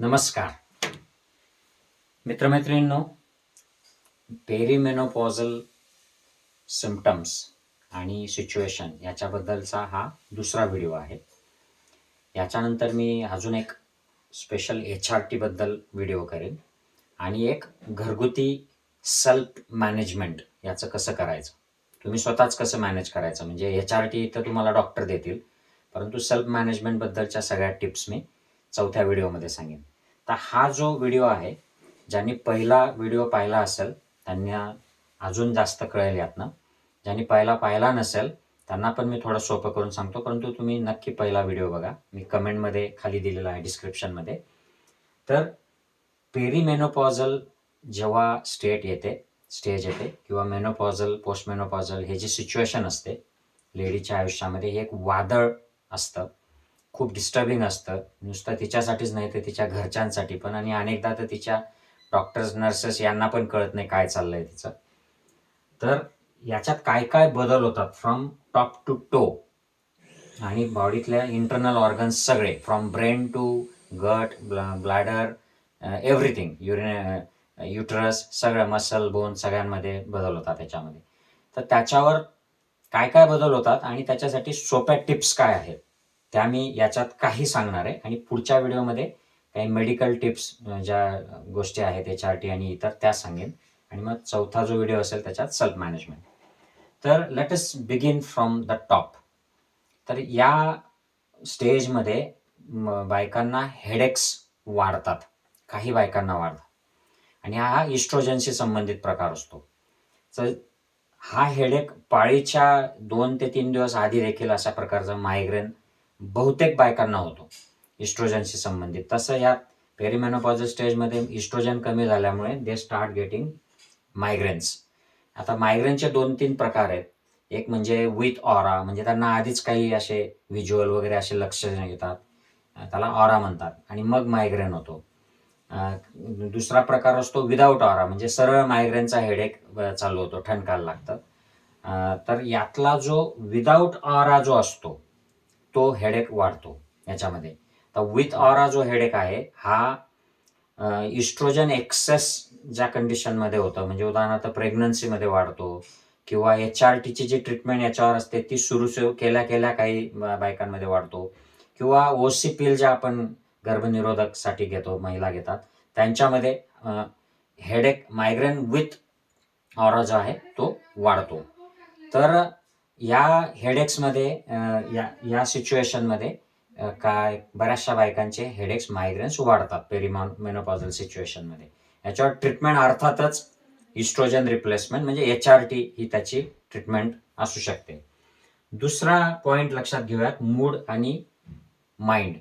नमस्कार. मित्रमैत्रिणींनो पेरीमेनोपॉझल सिम्पटम्स आणि सिच्युएशन याच्याबद्दलचा हा दुसरा व्हिडिओ आहे. याच्यानंतर मी अजून एक स्पेशल एच आर टीबद्दल व्हिडिओ करेन आणि एक घरगुती सेल्फ मॅनेजमेंट याचं कसं करायचं? तुम्ही स्वतःच कसं मॅनेज करायचं? म्हणजे एच आर टी तर तुम्हाला डॉक्टर देतील परंतु सेल्फ मॅनेजमेंटबद्दलच्या सगळ्या टिप्स मी चौथ्या व्हिडिओमध्ये सांगेन. तर हा जो व्हिडिओ आहे ज्यांनी पहिला व्हिडिओ पाहिला असेल त्यांना अजून जास्त कळेल यातनं. ज्यांनी पहिला पाहिला नसेल त्यांना पण मी थोडं सोपं करून सांगतो परंतु तुम्ही नक्की पहिला व्हिडिओ बघा. मी कमेंटमध्ये खाली दिलेला आहे डिस्क्रिप्शनमध्ये. तर पेरीमेनोपॉझल जेव्हा स्टेट येते स्टेज येते किंवा मेनोपॉझल पोस्ट मेनोपॉझल हे जे सिच्युएशन असते लेडीच्या आयुष्यामध्ये हे एक वादळ असतं. खूप डिस्टर्बिंग असतं. नुसतं तिच्यासाठीच नाही तर तिच्या घरच्यांसाठी पण. आणि अनेकदा तर तिच्या डॉक्टर्स नर्सेस यांना पण कळत नाही काय चाललंय तिचं. तर याच्यात काय काय बदल होतात? फ्रॉम टॉप टू टो आणि बॉडीतल्या इंटरनल ऑर्गन्स सगळे. From brain to gut bladder everything urine uterus सगळं मसल बोन सगळ्यांमध्ये बदल होतात त्याच्यामध्ये. तर त्याच्यावर काय काय बदल होतात? आणि त्याच्यासाठी सोप्या टिप्स काय आहेत? त्या मी याच्यात काही सांगणार आहे. आणि पुढच्या व्हिडिओमध्ये काही मेडिकल टिप्स ज्या गोष्टी आहेत एच आर टी आणि इतर त्या सांगेन. आणि मग चौथा जो व्हिडिओ असेल त्याच्यात सेल्फ मॅनेजमेंट तर let us begin from the top तर या स्टेजमध्ये बायकांना हेडेक्स वाढतात. काही बायकांना वाढतात. आणि हा इस्ट्रोजनशी संबंधित प्रकार असतो. तर हा हेडेक पाळीच्या दोन ते तीन दिवस आधी देखील अशा प्रकारचा मायग्रेन बहुतेक बायकांना होतो. इस्ट्रोजनशी संबंधित. तसं यात पेरिमेनोपॉझल स्टेजमध्ये इस्ट्रोजन कमी झाल्यामुळे दे स्टार्ट गेटिंग मायग्रेन्स आता मायग्रेनचे दोन तीन प्रकार आहेत. एक म्हणजे विथ ऑरा म्हणजे त्यांना आधीच काही असे व्हिज्युअल वगैरे असे लक्ष येतात त्याला ऑरा म्हणतात आणि मग मायग्रेन होतो. दुसरा प्रकार असतो विदाऊट ऑरा म्हणजे सरळ मायग्रेनचा हेडेक चालू होतो ठणकायला लागतं. तर यातला जो विदाऊट ऑरा जो असतो तो हेडेक वाढतो याच्यामध्ये. तर विथ ऑरा जो हेडेक आहे हा इस्ट्रोजन एक्सेस ज्या कंडिशनमध्ये होतं म्हणजे उदाहरणार्थ प्रेग्नन्सीमध्ये वाढतो किंवा एच आर टीची जी ट्रीटमेंट याच्यावर असते ती सुरू केल्या केल्या काही बायकांमध्ये वाढतो. किंवा ओ सी पील ज्या आपण गर्भनिरोधकसाठी घेतो महिला घेतात त्यांच्यामध्ये हेडेक मायग्रेन विथ ऑरा जो आहे तो वाढतो. तर या हेडेक्समध्ये या या सिच्युएशनमध्ये काय बऱ्याचशा बायकांचे हेडेक्स मायग्रेन्स वाढतात पेरिमॉन मेनोपॉझल सिच्युएशनमध्ये याच्यावर ट्रीटमेंट अर्थातच इस्ट्रोजन रिप्लेसमेंट म्हणजे एच आर टी ही त्याची ट्रीटमेंट असू शकते. दुसरा पॉईंट लक्षात घेऊयात मूड आणि माइंड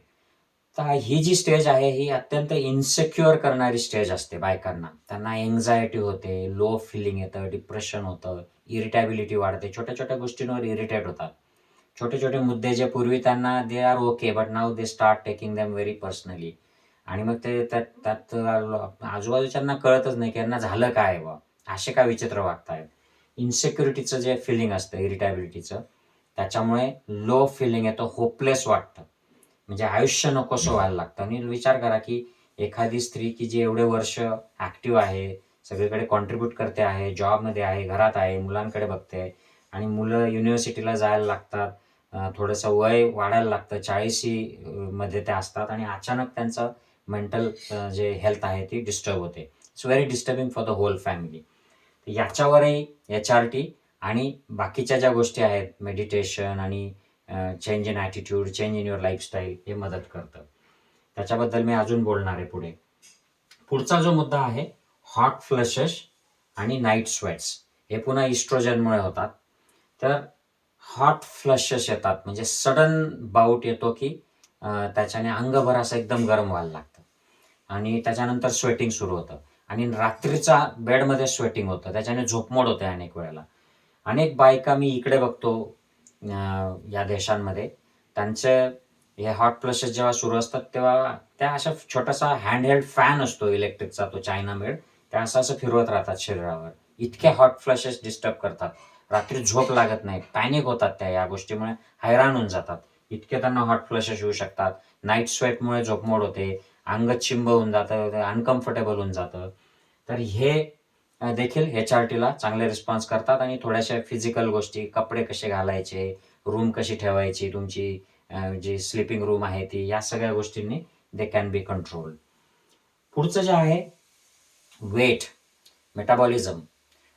तर ही जी स्टेज आहे ही अत्यंत इन्सेक्युअर करणारी स्टेज असते बायकांना. त्यांना एन्झायटी होते लो फिलिंग येतं डिप्रेशन होतं. इरिटॅबिलिटी वाढते. छोट्या छोट्या गोष्टींवर इरिटेट होतात. छोटे छोटे मुद्दे जे पूर्वी त्यांना they are okay but now they start taking them very personally आणि मग ते त्यात त्यात आजूबाजूच्यांना कळतच नाही की यांना झालं काय बा. असे काय विचित्र वागतायत. इन्सेक्युरिटीचं जे फिलिंग असतं इरिटॅबिलिटीचं त्याच्यामुळे लो फिलिंग येतं होपलेस वाटतं. म्हणजे आयुष्य नकोसं व्हायला लागतं. आणि विचार करा की एखादी स्त्री की जी एवढे वर्ष ॲक्टिव्ह आहे सगळीकडे कॉन्ट्रीब्यूट करते आहे जॉबमध्ये आहे घरात आहे मुलांकडे बघते आणि मुलं युनिव्हर्सिटीला जायला लागतात. थोडंसं वय वाढायला लागतं. चाळीशी मध्ये ते असतात. आणि अचानक त्यांचं मेंटल जे हेल्थ आहे ती डिस्टर्ब होते. It's very disturbing for the whole family याच्यावरही H R T आणि बाकीच्या ज्या गोष्टी आहेत मेडिटेशन आणि change in attitude change in your lifestyle हे मदत करतं. त्याच्याबद्दल मी अजून बोलणार आहे पुढे. पुढचा जो मुद्दा आहे हॉट फ्लशेस आणि नाईट स्वेट्स हे पुन्हा इस्ट्रोजनमुळे होतात. तर हॉट फ्लशेस येतात. म्हणजे सडन बाऊट येतो की त्याच्याने अंगभर असं एकदम गरम व्हायला लागतं. आणि त्याच्यानंतर स्वेटिंग सुरू होतं. आणि रात्रीचा बेडमध्ये स्वेटिंग होतं. त्याच्याने झोपमोड होते अनेक वेळेला. अनेक बायका मी इकडे बघतो या देशांमध्ये. त्यांचं हे हॉट फ्लशेस जेव्हा सुरू असतात तेव्हा त्या अशा छोटासा हँडहेल्ड फॅन असतो इलेक्ट्रिकचा तो चायना मेड त्या असं असं फिरवत राहतात शरीरावर. इतके हॉट फ्लशेस डिस्टर्ब करतात. रात्री झोप लागत नाही पॅनिक होतात त्या या गोष्टीमुळे हैराण होऊन जातात. इतके त्यांना हॉट फ्लशेस येऊ शकतात. नाईट स्वेटमुळे झोपमोड होते अंग चिंब होऊन जातं अनकम्फर्टेबल होऊन जातं. तर हे देखील एच आर टीला चांगले रिस्पॉन्स करतात आणि थोड्याशा फिजिकल गोष्टी कपडे कसे घालायचे रूम कशी ठेवायची तुमची जी स्लिपिंग रूम आहे ती या सगळ्या गोष्टींनी दे कॅन बी कंट्रोल पुढचं जे आहे वेट मेटाबॉलिझम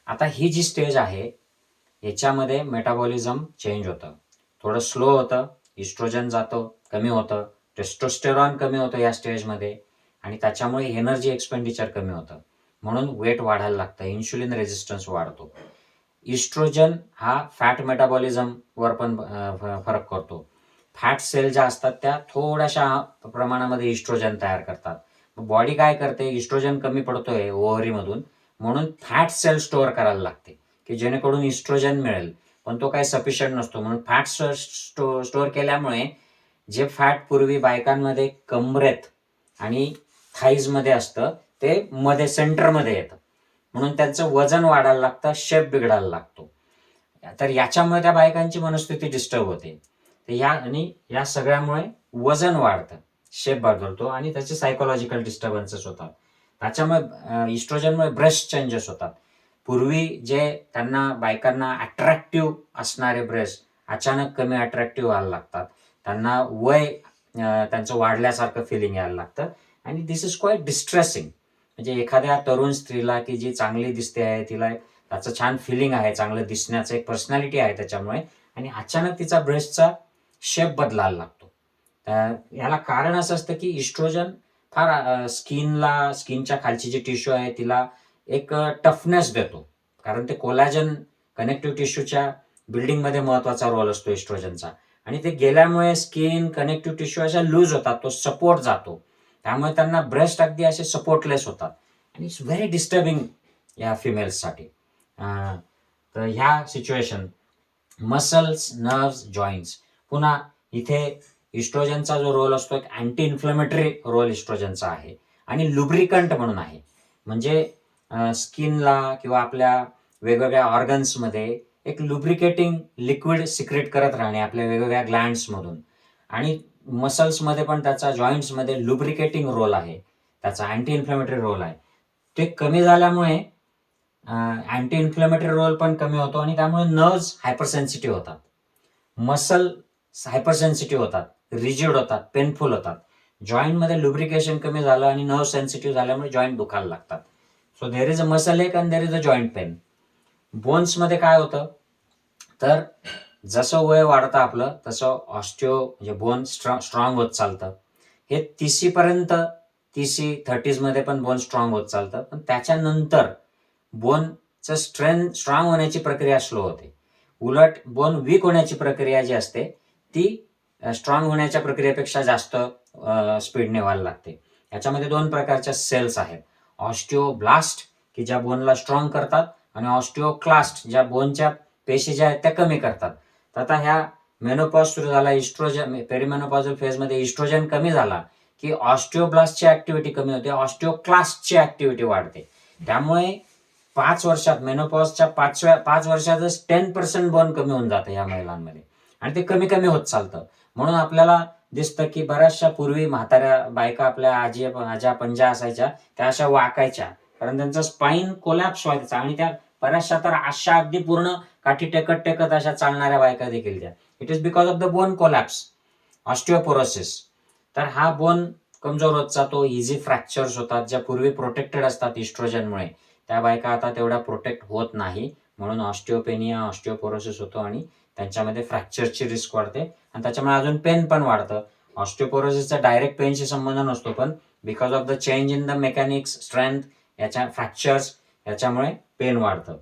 आता ही जी स्टेज आहे याच्यामध्ये मेटाबॉलिझम चेंज होतं. थोडं स्लो होतं इस्ट्रोजन जातं कमी होतं टेस्टोस्टेरॉन कमी होतं या स्टेजमध्ये आणि त्याच्यामुळे एनर्जी एक्सपेंडिचर कमी होतं. म्हणून वेट वाढायला लागतं इन्शुलिन रेजिस्टन्स वाढतो. इस्ट्रोजन हा फॅट मेटाबॉलिझमवर पण फरक करतो. फॅट सेल ज्या असतात त्या थोड्याशा प्रमाणामध्ये इस्ट्रोजन तयार करतात. बॉडी काय करते? इस्ट्रोजन कमी पडतोय ओव्हरीमधून. म्हणून फॅट सेल स्टोअर करायला लागते की जेणेकरून इस्ट्रोजन मिळेल. पण तो काही सफिशियंट नसतो. म्हणून फॅट स्टो स्टोअर केल्यामुळे जे फॅट पूर्वी बायकांमध्ये कमरेत आणि थाईजमध्ये असतं ते मध्ये सेंटरमध्ये येतं. म्हणून त्यांचं वजन वाढायला लागतं शेप बिघडायला लागतो. तर याच्यामुळे त्या बायकांची मनस्थिती डिस्टर्ब होते. तर या आणि या सगळ्यामुळे वजन वाढतं. शेप बदलतो आणि त्याचे सायकोलॉजिकल डिस्टर्बन्सेस होतात. त्याच्यामुळे इस्ट्रोजनमुळे ब्रेस्ट चेंजेस होतात. पूर्वी जे त्यांना बायकांना अट्रॅक्टिव्ह असणारे ब्रेस्ट अचानक कमी अट्रॅक्टिव्ह व्हायला लागतात. त्यांना वय त्यांचं वाढल्यासारखं फिलिंग यायला लागतं. आणि दिस इज क्वाईट डिस्ट्रेसिंग म्हणजे एखाद्या तरुण स्त्रीला की जी चांगली दिसते आहे तिला त्याचं छान फिलिंग आहे चांगलं दिसण्याचं एक पर्सनॅलिटी आहे त्याच्यामुळे. आणि अचानक तिचा ब्रेस्टचा शेप बदलायला लागतो. तर कारण असं असतं की इस्ट्रोजन फार स्किनला स्किनच्या खालची जी टिश्यू आहे तिला एक टफनेस देतो. कारण ते कोलॅजन कनेक्टिव्ह टिश्यूच्या बिल्डिंगमध्ये महत्त्वाचा रोल असतो इस्ट्रोजनचा आणि ते गेल्यामुळे स्किन कनेक्टिव्ह टिश्यू अशा लूज होतात तो सपोर्ट जातो. त्यामुळे त्यांना ब्रेस्ट अगदी असे सपोर्टलेस होतात. आणि इट्स व्हेरी डिस्टर्बिंग या फिमेल्ससाठी तर ह्या सिच्युएशन मसल्स नर्व्स जॉईंट्स पुन्हा इथे इस्ट्रोजनचा जो रोल असतो एक अँटी इन्फ्लेमेटरी रोल इस्ट्रोजनचा आहे. आणि लुब्रिकंट म्हणून आहे. म्हणजे स्किनला किंवा आपल्या वेगवेगळ्या ऑर्गन्समध्ये एक लुब्रिकेटिंग लिक्विड सिक्रेट करत राहणे आपल्या वेगवेगळ्या ग्लँड्समधून आणि मसल्समध्ये पण त्याचा जॉईंट्समध्ये लुब्रिकेटिंग रोल आहे. त्याचा अँटी इन्फ्लेमेटरी रोल आहे. ते कमी झाल्यामुळे अँटी इन्फ्लेमेटरी रोल पण कमी होतो आणि त्यामुळे नर्व्स हायपरसेन्सिटिव्ह होतात. मसल हायपरसेन्सिटिव्ह होतात. रिजिड होतात पेनफुल होतात. जॉईंटमध्ये लुब्रिकेशन कमी झालं आणि नर्व सेन्सिटिव्ह झाल्यामुळे जॉईंट दुखायला लागतात. So there is a muscle ache and there is a joint pain बोन्समध्ये काय होतं? तर जसं वय वाढतं आपलं तसं ऑस्टिओ म्हणजे बोन स्ट्रॉंग स्ट्रॉंग होत चालतं. हे तिसीपर्यंत तिसी थर्टीजमध्ये पण बोन स्ट्रॉंग होत चालतं. पण त्याच्यानंतर बोनचं स्ट्रेंथ स्ट्रॉंग होण्याची प्रक्रिया स्लो होते. उलट बोन वीक होण्याची प्रक्रिया जी असते ती स्ट्रॉंग होण्याच्या प्रक्रियेपेक्षा जास्त स्पीडने व्हायला लागते. याच्यामध्ये दोन प्रकारच्या सेल्स आहेत. ऑस्टिओब्लास्ट की ज्या बोनला स्ट्रॉंग करतात आणि ऑस्टिओक्लास्ट ज्या बोनच्या पेशी ज्या आहेत त्या कमी करतात. तर आता ह्या मेनोपॉज सुरू झाला इस्ट्रोजन पेरिमेनोपॉजल फेजमध्ये इस्ट्रोजन कमी झाला की ऑस्टिओब्लास्टची ऍक्टिव्हिटी कमी होते ऑस्टिओक्लास्टची ऍक्टिव्हिटी वाढते. त्यामुळे पाच वर्षात मेनोपॉजच्या पाचव्या पाच वर्षातच टेन पर्सेंट बोन कमी होऊन जातं या महिलांमध्ये. आणि ते कमी कमी होत चालतं. म्हणून आपल्याला दिसतं की बऱ्याचशा पूर्वी म्हाताऱ्या बायका आपल्या आजी आजा पंजा असायच्या त्या अशा वाकायच्या. कारण त्यांचा स्पाईन कोलॅप्स व्हायचा आणि त्या बऱ्याचशा तर अशा अगदी पूर्ण काठी टेकत टेकत अशा चालणाऱ्या बायका देखील त्या. It is because of the bone collapse osteoporosis तर हा बोन कमजोर होत जातो इझी फ्रॅक्चर्स होतात ज्या पूर्वी प्रोटेक्टेड असतात इस्ट्रोजनमुळे त्या बायका आता तेवढ्या प्रोटेक्ट होत नाही. म्हणून ऑस्टिओपेनिया ऑस्टिओपोरोसिस होतो आणि त्यांच्यामध्ये फ्रॅक्चरची रिस्क वाढते. आणि त्याच्यामुळे अजून पेन पण वाढतं. ऑस्टिओपोरोसिसचा डायरेक्ट पेनशी संबंध नसतो पण because of the change in the mechanics strength याच्या फ्रॅक्चर्स याच्यामुळे पेन वाढतं.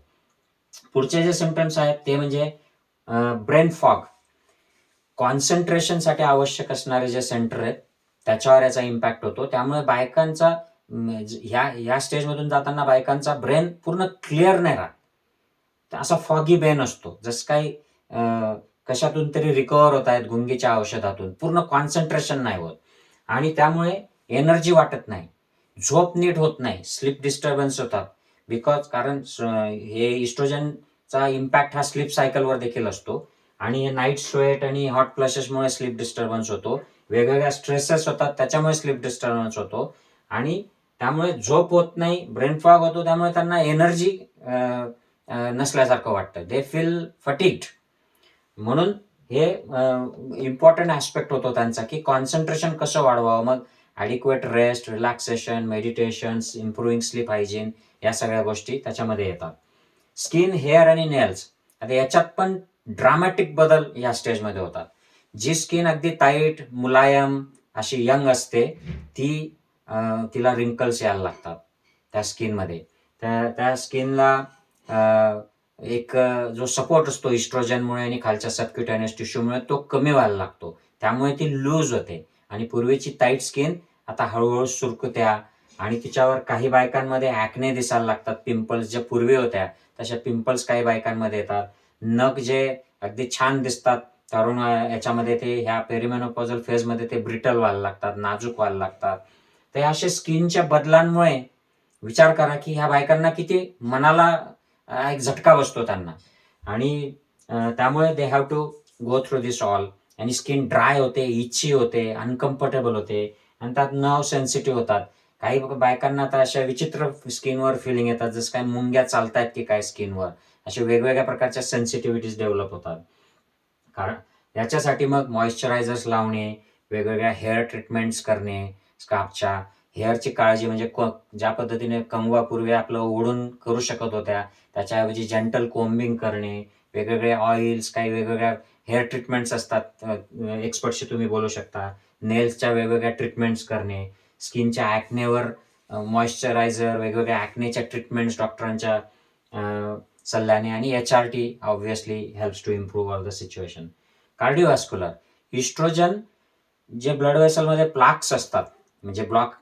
पुढचे जे सिमटम्स आहेत ते म्हणजे ब्रेन फॉग कॉन्सन्ट्रेशनसाठी आवश्यक असणारे जे सेंटर आहेत त्याच्यावर याचा इम्पॅक्ट होतो. त्यामुळे बायकांचा ह्या ह्या स्टेजमधून जाताना बायकांचा ब्रेन पूर्ण क्लिअर नाही राहत. असा फॉगी ब्रेन असतो. जसं काही कशातून तरी रिकवर होत आहेत गुंगीच्या औषधातून. पूर्ण कॉन्सन्ट्रेशन नाही होत. आणि त्यामुळे एनर्जी वाटत नाही. झोप नीट होत नाही. स्लीप डिस्टर्बन्स होतात. बिकॉज कारण हे इस्ट्रोजनचा इम्पॅक्ट हा स्लीप सायकलवर देखील असतो. आणि नाईट स्वेट आणि हॉट फ्लशेसमुळे स्लीप डिस्टर्बन्स होतो. वेगवेगळ्या स्ट्रेसेस होतात. त्याच्यामुळे स्लीप डिस्टर्बन्स होतो. आणि त्यामुळे झोप होत नाही. ब्रेन फॉग होतो. त्यामुळे त्यांना एनर्जी नसल्यासारखं वाटतं. दे फील फटिक्ड म्हणून हे इम्पॉर्टंट ॲस्पेक्ट होतो त्यांचा की कॉन्सन्ट्रेशन कसं वाढवावं? मग adequate rest relaxation meditations improving sleep hygiene या सगळ्या गोष्टी त्याच्यामध्ये येतात. स्किन हेअर आणि नेल्स आता याच्यात पण ड्रामॅटिक बदल या स्टेजमध्ये होतात. जी स्किन अगदी टाईट मुलायम अशी यंग असते ती तिला रिंकल्स यायला लागतात त्या स्किनमध्ये त्या त्या स्किनला एक जो सपोर्ट असतो इस्ट्रोजनमुळे आणि खालच्या सबक्युटेनियस टिश्यूमुळे तो कमी व्हायला लागतो. त्यामुळे ती लूज होते. आणि पूर्वीची टाईट स्किन आता हळूहळू सुरकुत्या आणि तिच्यावर काही बायकांमध्ये ॲक्ने दिसायला लागतात पिंपल्स ज्या पूर्वी होत्या तशा पिंपल्स काही बायकांमध्ये येतात. नख जे अगदी छान दिसतात तरुण याच्यामध्ये ते ह्या पेरिमेनोपॉझल फेजमध्ये ते ब्रिटल व्हायला लागतात नाजूक व्हायला लागतात. तर अशा असे स्किनच्या बदलांमुळे विचार करा की ह्या बायकांना किती मनाला एक झटका बसतो त्यांना. आणि त्यामुळे they have to go through this all आणि स्किन ड्राय होते इच्छी होते अनकम्फर्टेबल होते. आणि त्यात नर्व सेन्सिटिव्ह होतात. काही बायकांना तर अशा विचित्र स्किनवर फिलिंग येतात जसं काय मुंग्या चालतायत की काय स्किनवर. असे वेगवेगळ्या प्रकारच्या सेन्सिटिव्हिटीज डेव्हलप होतात. कारण याच्यासाठी मग मॉइश्चरायझर्स लावणे वेगवेगळ्या हेअर ट्रीटमेंट्स करणे स्कार्फच्या हेअरची काळजी म्हणजे क ज्या पद्धतीने कंगवापूर्वी आपलं ओढून करू शकत होत्या त्याच्याऐवजी जेंटल कोम्बिंग करणे वेगवेगळे ऑइल्स काही वेगवेगळ्या हेअर ट्रीटमेंट्स असतात एक्सपर्टशी तुम्ही बोलू शकता. नेल्सच्या वेगवेगळ्या ट्रीटमेंट्स करणे स्किनच्या ॲक्नेवर मॉइश्चरायझर वेगवेगळ्या ॲक्नेच्या ट्रीटमेंट्स डॉक्टरांच्या सल्ल्याने आणि H R T obviously helps to improve all the situation cardiovascular estrogen जे ब्लड वेसलमध्ये प्लाक्स असतात म्हणजे ब्लॉक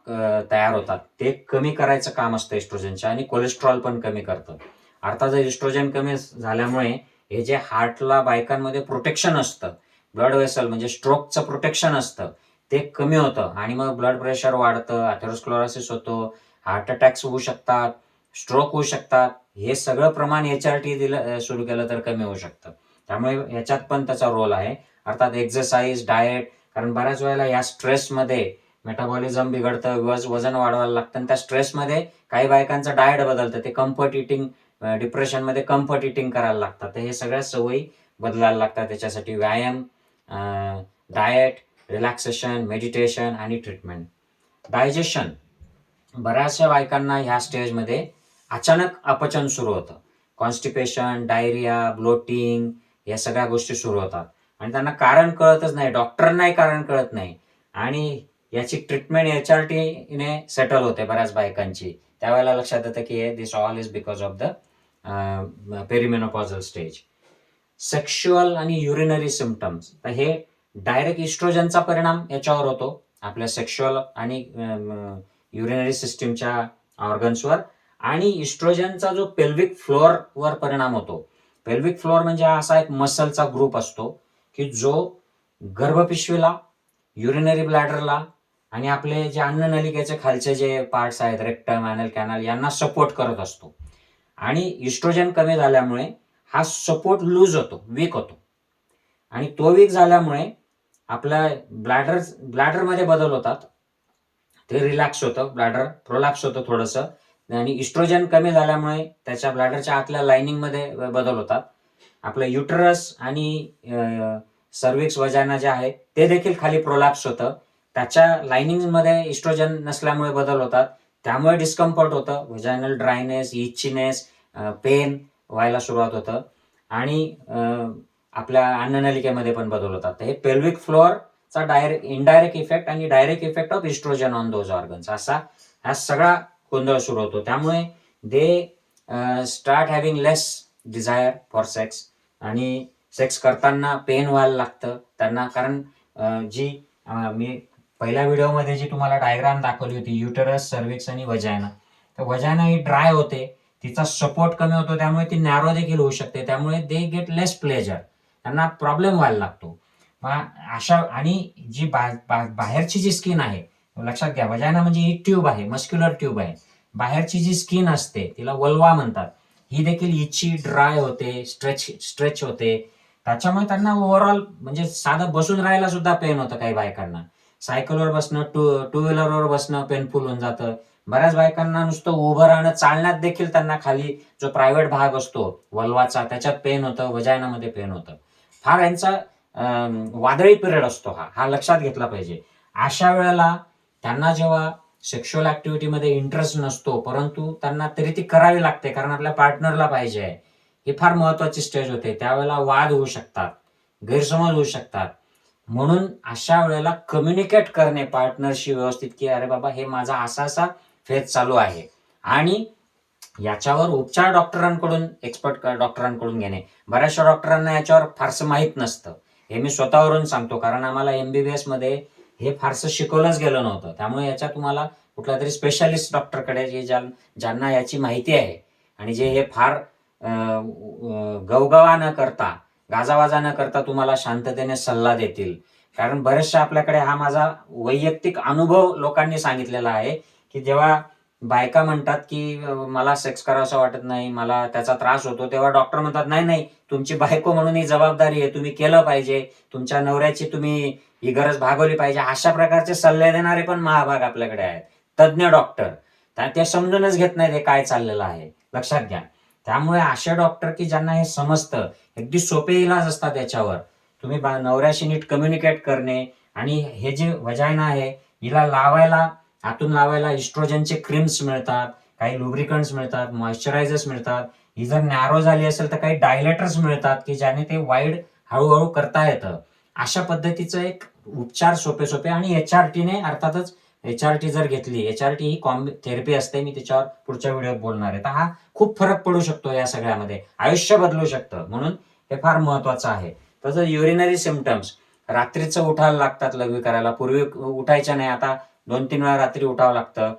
तयार होतात. ते कमी करायचं काम असतं इस्ट्रोजनचं आणि कोलेस्ट्रॉल पण कमी करतं. अर्थात एस्ट्रोजन इस्ट्रोजन कमी झाल्यामुळे हे जे हार्टला बायकांमध्ये प्रोटेक्शन असतं. ब्लड वेसल म्हणजे स्ट्रोकचं प्रोटेक्शन असतं. ते कमी होतं आणि मग ब्लड प्रेशर वाढतं अथेरोस्क्लोरोसिस होतो हार्ट अटॅक्स होऊ शकतात स्ट्रोक होऊ शकतात. हे सगळं प्रमाण एच आर टी दिलं सुरू केलं तर कमी होऊ शकतं. त्यामुळे याच्यात पण त्याचा रोल आहे. अर्थात एक्झरसाईज डाएट कारण बऱ्याच वेळेला या स्ट्रेसमध्ये मेटाबॉलिझम बिघडतं वज वजन वाढवायला लागतं आणि त्या स्ट्रेसमध्ये काही बायकांचं डाएट बदलतं. ते कम्फर्ट इटिंग डिप्रेशनमध्ये कम्फर्ट इटिंग करायला लागतात. तर हे सगळ्या सवयी बदलायला लागतात त्याच्यासाठी. व्यायाम डाएट रिलॅक्सेशन मेडिटेशन आणि ट्रीटमेंट डायजेशन बऱ्याचशा बायकांना ह्या स्टेजमध्ये अचानक अपचन सुरू होतं. कॉन्स्टिपेशन डायरिया ब्लोटिंग या सगळ्या गोष्टी सुरू होतात. आणि त्यांना कारण कळतच नाही. डॉक्टरांनाही कारण कळत नाही. आणि याची ट्रीटमेंट एच आर टीने सेटल होते बऱ्याच बायकांची. त्यावेळेला लक्षात येतं की this all is because of the perimenopausal stage sexual आणि युरिनरी सिमटम्स तर हे डायरेक्ट इस्ट्रोजनचा परिणाम याच्यावर होतो. आपल्या सेक्शुअल आणि युरिनरी सिस्टीमच्या ऑर्गन्सवर आणि इस्ट्रोजनचा जो पेल्विक फ्लोअरवर परिणाम होतो. पेल्विक फ्लोअर म्हणजे हा असा एक मसलचा ग्रुप असतो की जो गर्भपिशवीला युरिनरी ब्लॅडरला आणि आपले जे अन्ननलिकेचे खालचे जे पार्ट्स आहेत रेक्टम अॅनल कॅनल यांना सपोर्ट करत असतो. आणि इस्ट्रोजन कमी झाल्यामुळे हा सपोर्ट लूज होतो वीक होतो. आणि तो वीक झाल्यामुळे आपल्या ब्लॅडर ब्लॅडरमध्ये बदल होतात. ते रिलॅक्स होतं ब्लॅडर प्रोलॅक्स होतं थोडंसं. आणि इस्ट्रोजन कमी झाल्यामुळे त्याच्या ब्लॅडरच्या आतल्या लाइनिंगमध्ये बदल होतात. आपलं युटरस आणि सर्विक्स वजाना जे आहे ते देखील खाली प्रोलॅप्स होतं. त्याच्या लाइनिंगमध्ये इस्ट्रोजन नसल्यामुळे बदल होतात. त्यामुळे डिस्कम्फर्ट होतं. व्हजायनल ड्रायनेस इचिनेस पेन व्हायला सुरुवात होतं. आणि आपल्या अन्ननलिकेमध्ये पण बदल होतात. हे पेल्विक फ्लोअरचा डायरेक्ट इनडायरेक्ट इफेक्ट आणि direct effect of estrogen on those organs असा हा सगळा गोंधळ सुरू होतो. त्यामुळे they start having less desire for sex आणि सेक्स करताना पेन व्हायला लागतं. त्यांना कारण जी मी पहिल्या व्हिडिओमध्ये जी तुम्हाला डायग्राम दाखवली होती युटरस सर्विक्स आणि वजायना तर वजायना ही ड्राय होते तिचा सपोर्ट कमी होतो त्यामुळे ती नॅरो देखील होऊ शकते त्यामुळे दे गेट लेस प्लेजर त्यांना प्रॉब्लेम व्हायला लागतो. मग अशा आणि जी बा, बा, बाहेरची जी स्किन आहे लक्षात घ्या वजायना म्हणजे ही ट्यूब आहे मस्क्युलर ट्यूब आहे. बाहेरची जी स्किन असते तिला वल्वा म्हणतात. ही देखील इची ड्राय होते स्ट्रेच स्ट्रेच होते. त्याच्यामुळे त्यांना ओव्हरऑल म्हणजे साधं बसून राहायला सुद्धा पेन होतं काही बायकांना. सायकलवर बसणं टू टू व्हीलरवर बसणं पेनफुल होऊन जातं. बऱ्याच बायकांना नुसतं उभं राहणं चालण्यात देखील त्यांना खाली जो प्रायव्हेट भाग असतो वल्वाचा त्याच्यात पेन होतं वजायनामध्ये पेन होतं. फार यांचा अं, वादळी पिरियड असतो हा. हा लक्षात घेतला पाहिजे. अशा वेळेला त्यांना जेव्हा सेक्शुअल ऍक्टिव्हिटीमध्ये इंटरेस्ट नसतो परंतु त्यांना तरी ती करावी लागते कारण आपल्या पार्टनरला पाहिजे. आहे ही फार महत्वाची स्टेज होते. त्यावेळेला वाद होऊ शकतात गैरसमज होऊ शकतात. म्हणून अशा वेळेला कम्युनिकेट करणे पार्टनरशी व्यवस्थित की अरे बाबा हे माझा असा असा फेज चालू आहे. आणि याच्यावर उपचार डॉक्टरांकडून एक्सपर्ट डॉक्टरांकडून घेणे. बऱ्याचशा डॉक्टरांना याच्यावर फारसं माहीत नसतं. हे मी स्वतःवरून सांगतो कारण आम्हाला एमबीबीएसमध्ये हे फारसं शिकवलंच गेलं नव्हतं. त्यामुळे याच्या तुम्हाला कुठला तरी स्पेशालिस्ट डॉक्टरकडे जे ज्या ज्यांना याची माहिती आहे आणि जे हे फार गवगवा न करता गाजावाजा न करता तुम्हाला शांततेने सल्ला देतील. कारण बरेचशा आपल्याकडे हा माझा वैयक्तिक अनुभव लोकांनी सांगितलेला आहे की जेव्हा बायका म्हणतात की मला सेक्स करावंसं वाटत नाही मला त्याचा त्रास होतो तेव्हा डॉक्टर म्हणतात नाही नाही तुमची बायको म्हणून ही जबाबदारी आहे तुम्ही केलं पाहिजे तुमच्या नवऱ्याची तुम्ही ही गरज भागवली पाहिजे. अशा प्रकारचे सल्ले देणारे पण महाभाग आपल्याकडे आहेत. तज्ज्ञ डॉक्टर त्या- ते समजूनच घेत नाहीत हे काय चाललेलं आहे. लक्षात घ्या. त्यामुळे असे डॉक्टर की ज्यांना हे समजतं अगदी सोपे इलाज असतात याच्यावर. तुम्ही नवऱ्याशी नीट कम्युनिकेट करणे आणि हे जे वजायना आहे हिला लावायला आतून लावायला इस्ट्रोजनचे क्रीम्स मिळतात काही लुब्रिकंट्स मिळतात मॉइश्चरायझर्स मिळतात. ही जर नॅरो झाली असेल तर काही डायलेटर्स मिळतात की ज्याने ते वाईड हळूहळू करता येतं. अशा पद्धतीचं एक उपचार सोपे सोपे आणि एच आर टीने अर्थातच एच आर टी जर घेतली एच आर टी ही कॉम्बि थेरपी असते मी त्याच्यावर पुढच्या व्हिडिओत बोलणार आहे. तर हा खूप फरक पडू शकतो या सगळ्यामध्ये. आयुष्य बदलू शकतं. म्हणून हे फार महत्वाचं आहे. तसंच युरिनरी सिमटम्स रात्रीचं उठायला लागतात लघवी करायला. पूर्वी उठायच्या नाही आता दोन तीन वेळा रात्री उठावं लागतं.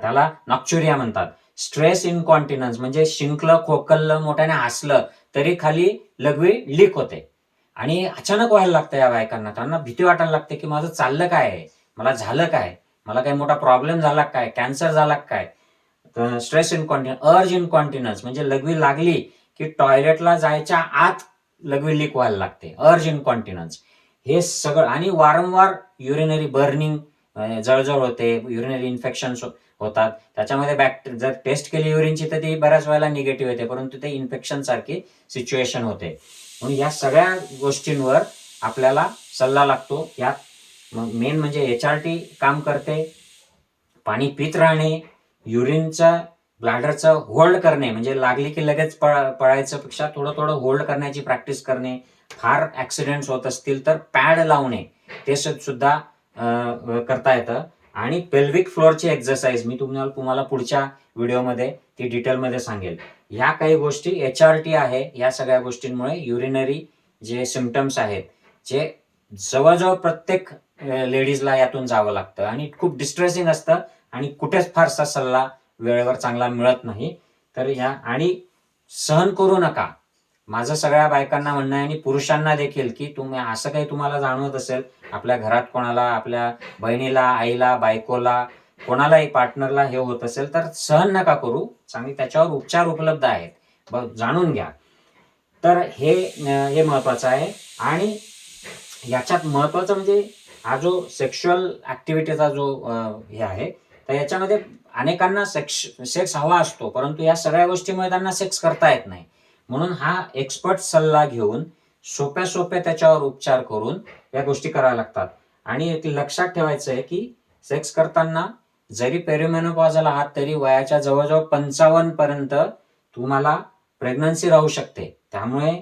त्याला नॉक्चुरिया म्हणतात. स्ट्रेस इनकॉन्टिनन्स म्हणजे शिंकलं खोकललं मोठ्याने हसलं तरी खाली लघवी लीक होते. आणि अचानक व्हायला लागतं या बायकांना. त्यांना भीती वाटायला लागते की माझं चाललं काय आहे? मला झालं काय? मला काही मोठा प्रॉब्लेम झाला काय? कॅन्सर झाला काय? स्ट्रेस इनकॉन्टिन अर्ज इनकॉन्टिनन्स म्हणजे लघवी लागली की टॉयलेटला जायच्या आत लघवी व्हायला लागते. अर्ज इनकॉन्टिनन्स हे सगळं आणि वारंवार युरिनरी बर्निंग जळजळ होते युरिनरी इन्फेक्शन हो- होतात. त्याच्यामध्ये बॅक्ट जर टेस्ट केली युरिनची तर ती बऱ्याच वेळेला निगेटिव्ह येते परंतु ते इन्फेक्शन सारखी सिच्युएशन होते. म्हणून या सगळ्या गोष्टींवर आपल्याला सल्ला लागतो. यात मेन म्हणजे एच आर टी काम करते पाणी पित राहणे युरिनचा ब्लॅडरचं होल्ड करणे म्हणजे लागली की लगेच पळ पळायचं पेक्षा थोडं थोडं होल्ड करण्याची प्रॅक्टिस करणे फार ऍक्सिडेंट्स होत असतील तर पॅड लावणे ते सुद्धा करता येतं. आणि पेल्विक फ्लोअरची एक्झरसाइज मी तुम्हाला तुम्हाला पुढच्या व्हिडिओमध्ये ती डिटेलमध्ये सांगेल. ह्या काही गोष्टी एच आर टी आहे या सगळ्या गोष्टींमुळे युरिनरी जे सिमटम्स आहेत जे जवळजवळ प्रत्येक लेडीजला यातून जावं लागतं. आणि खूप डिस्ट्रेसिंग असतं आणि कुठेच फारसा सल्ला वेळेवर चांगला मिळत नाही. तर या आणि सहन करू नका. माझं सगळ्या बायकांना म्हणणं आहे आणि पुरुषांना देखील की तुम्ही असं काही तुम्हाला जाणवत असेल आपल्या घरात कोणाला आपल्या बहिणीला आईला बायकोला कोणालाही पार्टनरला हे होत असेल तर सहन नका करू. चांगली त्याच्यावर उपचार उपलब्ध आहेत. जाणून घ्या. तर हे हे महत्वाचं आहे. आणि याच्यात महत्वाचं म्हणजे हा जो सेक्शुअल ऍक्टिव्हिटीचा जो हे आहे तर याच्यामध्ये अनेकांना सेक्स सेक्स हवा असतो परंतु या सगळ्या गोष्टीमुळे त्यांना सेक्स करता येत नाही. म्हणून हा एक्सपर्ट सल्ला घेऊन सोप्या सोप्या त्याच्यावर उपचार करून या गोष्टी कराव्या लागतात. आणि एक लक्षात ठेवायचं आहे की सेक्स करताना जरी पेरिमेनोपॉझल आहात तरी वयाच्या जवळजवळ पंचावन्न पर्यंत तुम्हाला प्रेग्नन्सी राहू शकते. त्यामुळे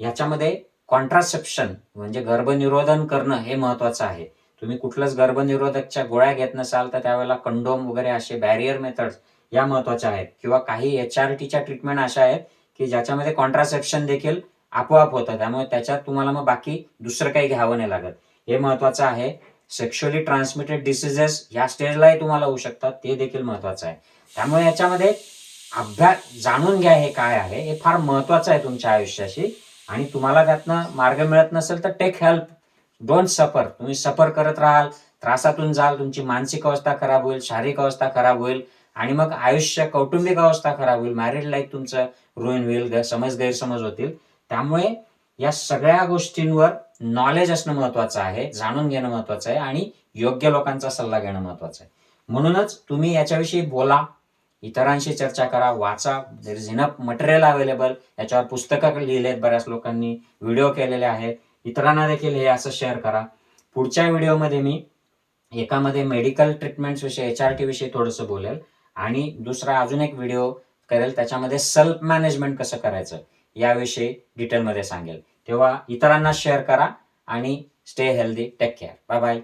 याच्यामध्ये कॉन्ट्रासेप्शन म्हणजे गर्भनिरोधन करणं हे महत्वाचं आहे. तुम्ही कुठलंच गर्भनिरोधकच्या गोळ्या घेत नसाल तर त्यावेळेला कंडोम वगैरे असे बॅरियर मेथड्स या महत्त्वाच्या आहेत. किंवा काही एच आर टीच्या ट्रीटमेंट अशा आहेत की ज्याच्यामध्ये कॉन्ट्रासेप्शन देखील आपोआप होतं. त्यामुळे त्याच्यात तुम्हाला मग बाकी दुसरं काही घ्यावं नाही लागत. हे महत्वाचं आहे. सेक्शुअली ट्रान्समिटेड डिसिजेस या स्टेजलाही तुम्हाला होऊ शकतात. ते देखील महत्वाचं आहे. त्यामुळे याच्यामध्ये अभ्यास जाणून घ्या हे काय आहे. हे फार महत्वाचं आहे तुमच्या आयुष्याशी. आणि तुम्हाला त्यातनं मार्ग मिळत नसेल तर टेक हेल्प डोंट सफर. तुम्ही सफर करत राहाल त्रासातून जाल तुमची मानसिक अवस्था खराब होईल शारीरिक अवस्था खराब होईल आणि मग आयुष्य कौटुंबिक अवस्था खराब होईल. मॅरिड लाईफ तुमचं रुईन होईल समज गैरसमज होतील. त्यामुळे या सगळ्या गोष्टींवर नॉलेज असणं महत्वाचं आहे जाणून घेणं महत्वाचं आहे आणि योग्य लोकांचा सल्ला घेणं महत्वाचं आहे. म्हणूनच तुम्ही याच्याविषयी बोला इतरांशी चर्चा करा वाचा. There is enough material available याच्यावर पुस्तकं लिहिले आहेत बऱ्याच लोकांनी व्हिडिओ केलेले आहेत. इतरांना देखील हे असं शेअर करा. पुढच्या व्हिडिओमध्ये मी एकामध्ये मेडिकल ट्रीटमेंट्स विषयी एच आर टी विषयी थोडंसं बोलेल. आणि दुसरा अजून एक व्हिडिओ करेल त्याच्यामध्ये सेल्फ मॅनेजमेंट कसं करायचं याविषयी डिटेलमध्ये सांगेल. तेव्हा इतरांना शेअर करा आणि stay healthy take care bye bye